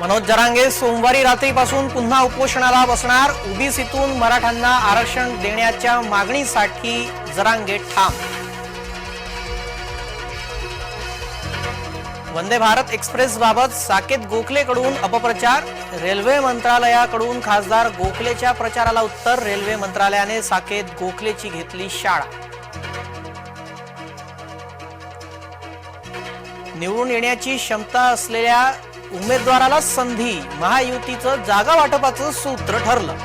मनोज जरांगे सोमवारी रात्रीपासून पुन्हा उपोषणाला बसणार. ओबीसीतून मराठ्यांना आरक्षण देण्याच्या मागणीसाठी जरांगे ठाम. वंदे भारत एक्सप्रेस बाबत साकेत गोखलेकडून अपप्रचार. रेल्वे मंत्रालयाकडून खासदार गोखलेच्या प्रचाराला उत्तर. रेल्वे मंत्रालयाने साकेत गोखलेची घेतली शाळा. निवडून येण्याची क्षमता असलेल्या उमेदवाराला संधी महायुतीचं जागा वाटपाचं सूत्र ठरलं.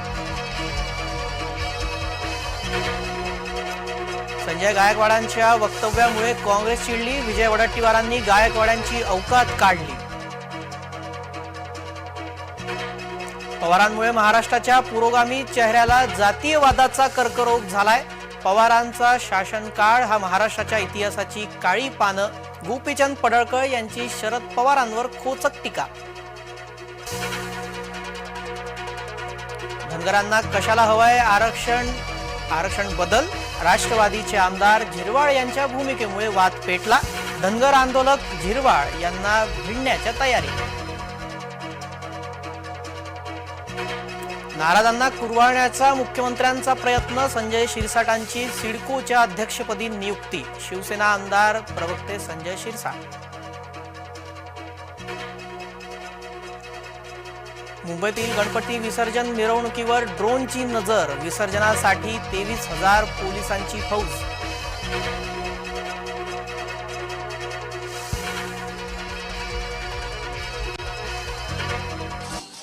संजय गायकवाडांच्या वक्तव्यामुळे काँग्रेस चिडली विजय वडट्टीवारांनी गायकवाडांची अवकात काढली. पवारांमुळे महाराष्ट्राच्या पुरोगामी चेहऱ्याला जातीयवादाचा कर्करोग झालाय. पवारांचा शासनकाळ हा महाराष्ट्राच्या इतिहासाची काळी पानं. गोपीचंद पडळकर यांची शरद पवारांवर खोचक टीका. धनगरांना कशाला हवंय आरक्षण? आरक्षण बदल? राष्ट्रवादीचे आमदार झिरवाळ यांच्या भूमिकेमुळे वाद पेटला. धनगर आंदोलक झिरवाळ यांना भिडण्याच्या तयारी नाराजांना कुरवाळण्याचा मुख्यमंत्र्यांचा प्रयत्न संजय शिरसाटांची सिडकोच्या अध्यक्षपदी नियुक्ती. शिवसेना आमदार प्रवक्ते संजय शिरसाट. मुंबईतील गणपती विसर्जन मिरवणुकीवर ड्रोनची नजर विसर्जनासाठी तेवीस हजार पोलिसांची फौज.